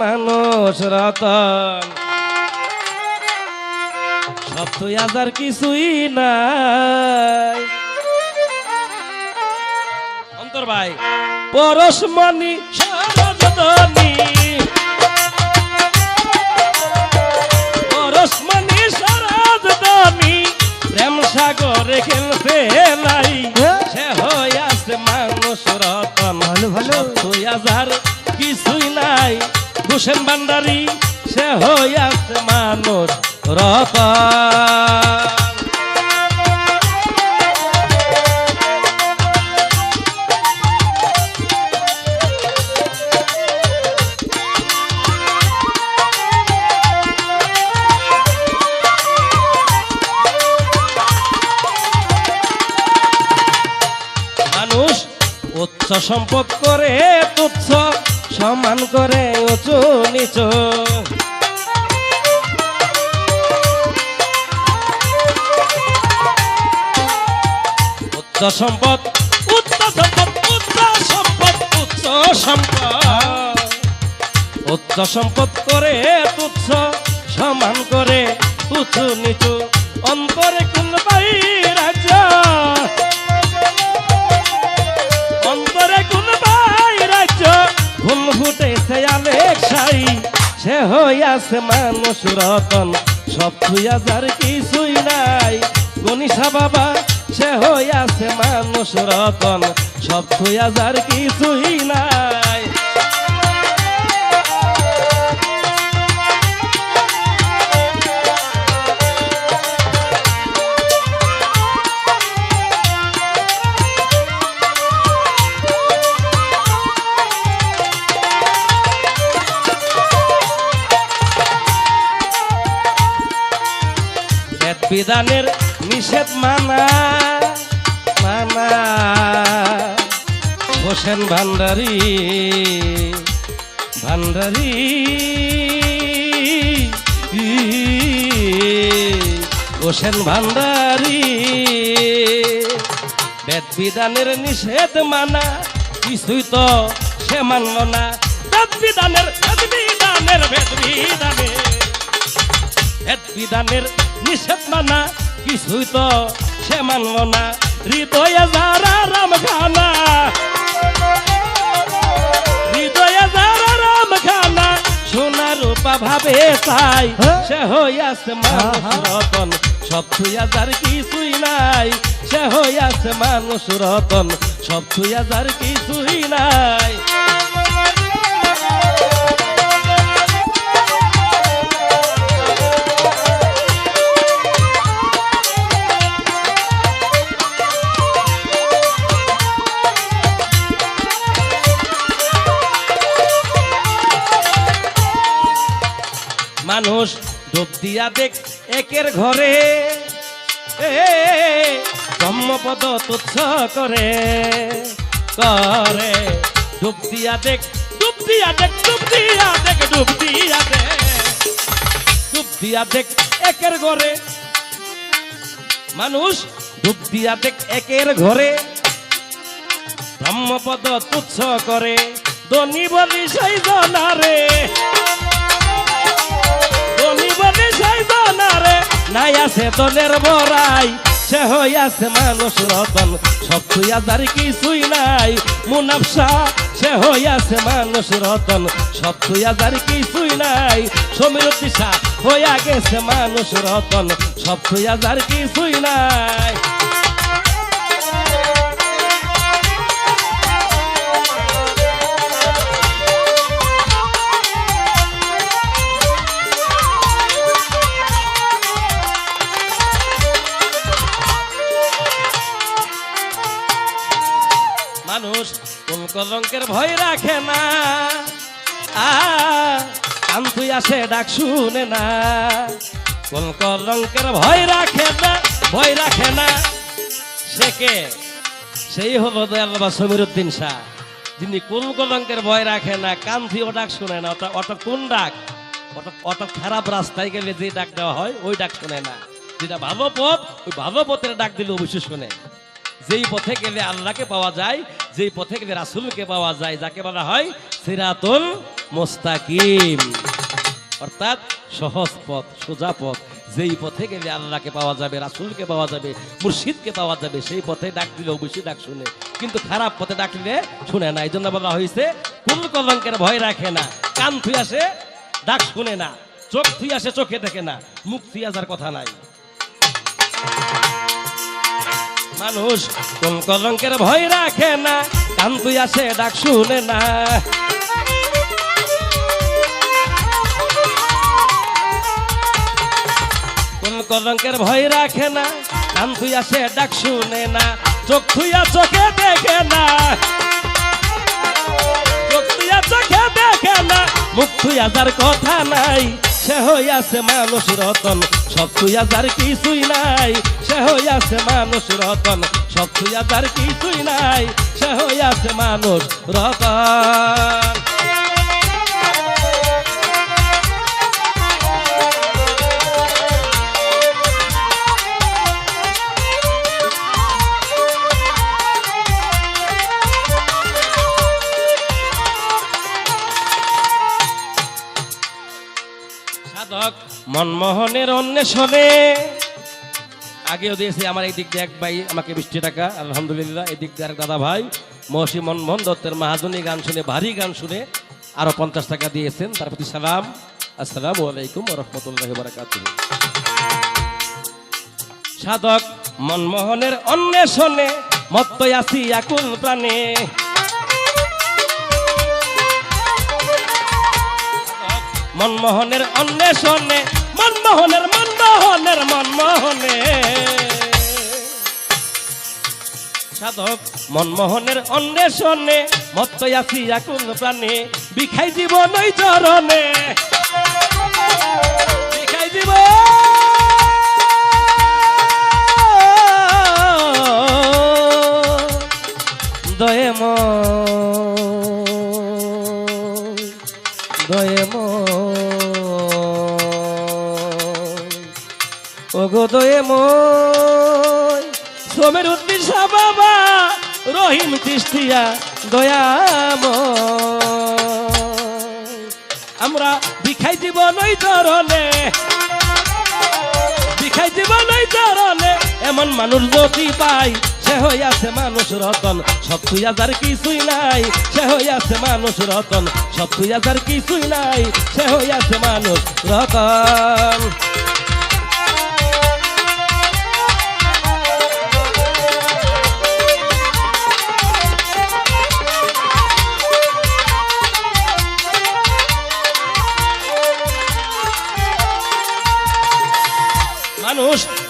মানুষ রতন সত্যই হাজার কিছুই নাই। অন্তর ভাই। পরশমণি সরজনী পরশমণি সরজনী প্রেম সাগরে খেলতে নাই। সে হইয়াছে মানুষ রতন। ভালো হোসেন ভান্ডারি সে হইয়াছে মানুষ রতন মানুষ উচ্চ সম্পদ করে তুচ্ছ। সমান করে উঁচু, নিচু। উচ্চ সম্পদ উচ্চ সম্পদ উচ্চ সম্পদ উচ্চ সম্পদ। উচ্চ সম্পদ করে তুচ্ছ, সমান করে উঁচু, নিচু। অন্তরে কোন পাই হইয়াছে মানুষ রতন, সব থুইয়া যার কিছুই নাই। গনিষা বাবা, সে হইয়াছে মানুষ রতন, সব থুইয়া যার কিছুই নাই। বেদ বিধানের নিষেধ মানা মানা। হোসেন ভান্ডারি ভান্ডারি। হোসেন ভান্ডারি। বেদ বিধানের নিষেধ মানা, কিছুই তো সে মানল না। বেদ বিধানের বেদ বিধানের বেদ বিধানের। ভেদ বিধানের নিষেধ মানা কিছুই তো সে মানল না হৃদয়ে যারা রাম খানা হৃদয়ে যারা রাম খানা সোনা রূপা ভাবে চাই হ্যাঁ? সে হইয়াছে মানুষ। রতন সব থুইয়া যার কিছুই নাই সে হইয়াছে মানুষ রতন সব থুইয়া যার কিছুই নাই মানুষ ডুব দিয়া দেখ একের ঘরে। ব্রহ্মপদ তুচ্ছ করে করে। ডুব দিয়া দেখ ডুব দিয়া দেখ ডুব দিয়া দেখ ডুব দিয়া দেখ। ডুব দিয়া দেখ একের ঘরে। মানুষ ডুব দিয়া দেখ একের ঘরে। ব্রহ্মপদ তুচ্ছ করে, ধনী বলি সেই জনারে। জনারে নাই আছে দলের বড়াই। সে হইয়াছে মানুষ রতন, সব তুইয়াদার কিছুই নাই। মুনাফসা, সে হইয়াছে মানুষ রতন, সব তুইয়াদার কিছুই নাই। সমীর দিশা হইয়া গেছে মানুষ রতন, সব তুইয়াদার কিছুই নাই। মানুষ কোন কলঙ্কের ভয় রাখে না। কান্তুই আসে ডাক শুনে না। কোন কলঙ্কের ভয় রাখে না, ভয় রাখে না। সে কে? সেই হলো দয়াল বাবা সমীর উদ্দিন শাহ। যিনি কোন কলঙ্কের ভয় রাখে না কান্তি ও ডাক শুনে না। ওটা ওটা কোন ডাক? ওটা খারাপ রাস্তায় গেলে যে ডাক দেওয়া হয়, ওই ডাক শুনে না। যেটা ভালো পথ, ওই ভালো পথের ডাক দিলে অবশ্যই শুনে। যেই পথে গেলে আল্লাহকে পাওয়া যায় যেই পথে রাসুলকে পাওয়া যায়, যাকে বলা হয় সিরাতুল মোস্তাকিম। অর্থাৎ সহজ পথ, সোজা পথ। যেই পথে গেলে আল্লাহকে পাওয়া যাবে, রাসুলকে পাওয়া যাবে, মুর্শিদকে পাওয়া যাবে, সেই পথে ডাক দিলেও বেশি ডাক শুনে। কিন্তু খারাপ পথে ডাক দিলে শুনে না এই জন্য বলা হয়েছে কুল কলঙ্কের ভয় রাখে না। কান থুই আসে, ডাক শুনে না। চোখ থুই আসে, চোখে দেখে না। মুখ থুই আসার কথা নাই। মানুষ, কোন কলঙ্কের ভয় রাখে না কান তুই আসে, ডাক শুনে না। কোন কলঙ্কের ভয় রাখে না কান তুই আসে, ডাক শুনে না। চোখ থুইয়া চোখে দেখে না। চোখ থুইয়া চোখে দেখে না, মুখ থুইয়া যার কথা নাই। সে হইয়াছে মানুষ রতন, সব থুইয়া যার কিছুই নাই। সে হইয়াছে মানুষ রতন, সব থুইয়া যার কিছুই নাই। সে হইয়াছে মানুষ রতন। মনমোহনের অন্বেষণে। আগেও দিয়েছে, আমার এই দিক দিয়ে এক ভাই আমাকে বিশটি টাকা, আলহামদুলিল্লাহ, এই দিক দিয়ে আর দাদা ভাই। মহসী মনমোহন দত্তের মাহাজনী গান শুনে, ভারী গান শুনে আরও পঞ্চাশ টাকা দিয়েছেন। তার প্রতি সালাম। আসসালামু আলাইকুম রহমতুল্লাহ বারাকাত সাধক মনমোহনের অন্বেষণে মত্ত আছি আকুল প্রাণে মনমোহনের অন্বেষণে, মনমোহনের মনমোহনের মনমোহনে। সাধক, মনমোহনের অন্বেষণে, মত্ত আকুল প্রাণে বিখাই জীবন ওই চরণে। বিখাই জীব দয়ে সোমের উদ্দিশা বাবা, রহিম তিস্তিয়া দয়াম আমরা বিখাই জীবন ওই ধরনে বিখাই জীবন ওই ধরনে এমন মানুষ যদি পাই, সে হইয়াছে মানুষ রতন। সব তুই হাজার কিছুই নাই, সে হইয়াছে মানুষ রতন। সব তুই হাজার কিছুই নাই, সে হইয়াছে মানুষ রতন।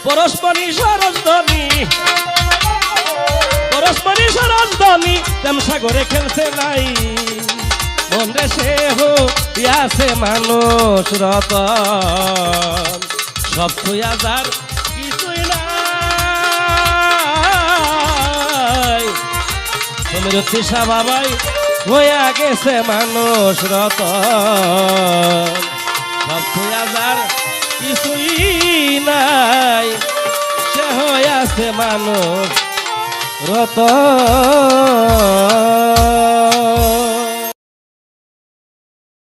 মানুষ পরস্পরই সরজনী পরস্পরই সরজনী তেম সাগরে খেলছে নাই। মন সে হো ইয়াছে মানুষ রতন। সব তুই যার কিছুই নাই। তুমি রত্রিষা বাবাই হইয়া গেছে মানুষ রতন। সব তুই যার কিছুই নাই। সে হইয়াছে মানুষ রত